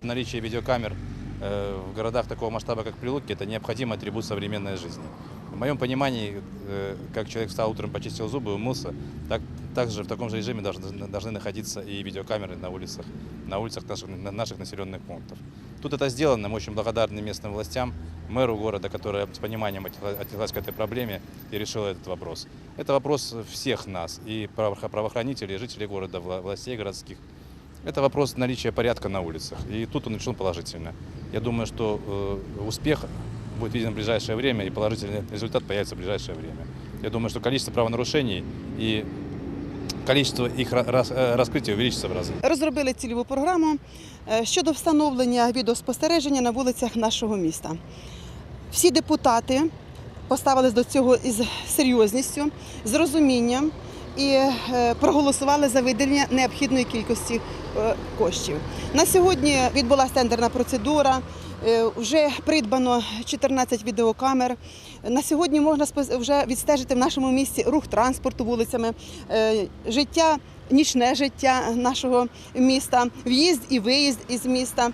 Наличие видеокамер э, в городах такого масштаба, как Прилуки, это необходимый атрибут современной жизни. В моем понимании, э, как человек встал утром, почистил зубы, умылся, так, так же в таком же режиме должны, должны находиться и видеокамеры на улицах, на улицах наших, наших населенных пунктов. Тут это сделано, мы очень благодарны местным властям, мэру города, который с пониманием отнесла- отнеслась к этой проблеме и решила этот вопрос. Это вопрос всех нас, и право- правоохранителей, и жителей города, вла- властей городских. Это вопрос наличия порядка на улицах. И тут он решен положительно. Я думаю, что э, успех будет виден в ближайшее время, и положительный результат появится в ближайшее время. Я думаю, что количество правонарушений и количество их ра- рас- э, раскрытия увеличится в разы. Розробили цільову програму е, щодо встановлення відеоспостереження на вулицях нашого міста. Всі депутати поставились до цього із серйозністю, з розумінням і е, проголосували за виділення необхідної кількості е, коштів. На сьогодні відбулася тендерна процедура. е, Вже придбано 14 відеокамер. На сьогодні можна вже відстежити в нашому місті рух транспорту вулицями, е, життя, нічне життя нашого міста, в'їзд і виїзд із міста.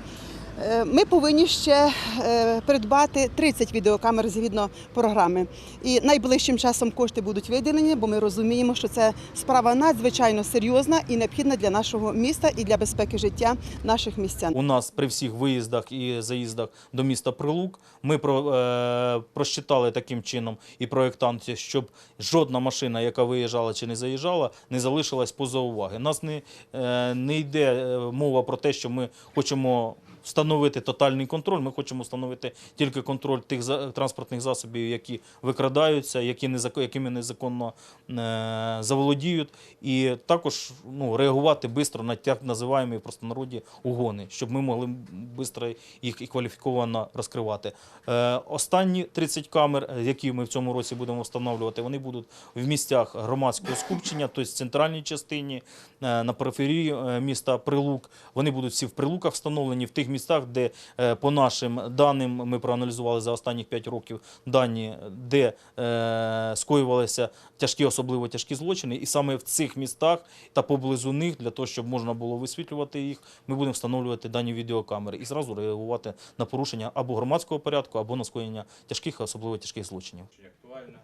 Е, Ми повинні ще е, придбати 30 відеокамер згідно програми. І найближчим часом кошти будуть виділені, бо ми розуміємо, що це справа надзвичайно серйозна і необхідна для нашого міста і для безпеки життя наших містян. У нас при всіх виїздах і заїздах до міста Прилук ми про, е, просчитали таким чином і проєктанти, щоб жодна машина, яка виїжджала чи не заїжджала, не залишилась поза уваги. Нас не, е, не йде е, мова про те, що ми хочемо. Встановити тотальний контроль. Ми хочемо встановити тільки контроль тих транспортних засобів, які викрадаються, які незакон, якими незаконно е, заволодіють, і також ну, реагувати швидко на так називаємо в простонароді угони, щоб ми могли швидко їх і кваліфіковано розкривати. Е, останні 30 камер, е, які ми в цьому році будемо встановлювати, вони будуть в місцях громадського скупчення, тобто в центральній частині, на периферії міста Прилук. Вони будуть всі в Прилуках встановлені, в тих містах, де е, по нашим даним ми проаналізували за останні 5 років дані, де е, скоювалися тяжкі, особливо тяжкі злочини, і саме в цих містах та поблизу них, для того, щоб можна було висвітлювати їх, ми будемо встановлювати дані відеокамери і зразу реагувати на порушення або громадського порядку, або на скоєння тяжких, особливо тяжких злочинів. Очень актуально,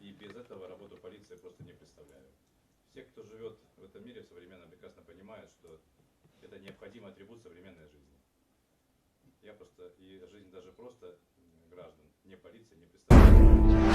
и без этого работу полиции просто не представляю. Все, кто живет в этом мире современно, прекрасно понимают, что это необходимый атрибут современной жизни. Я просто, и жизнь даже просто граждан, не полиции, не представляю.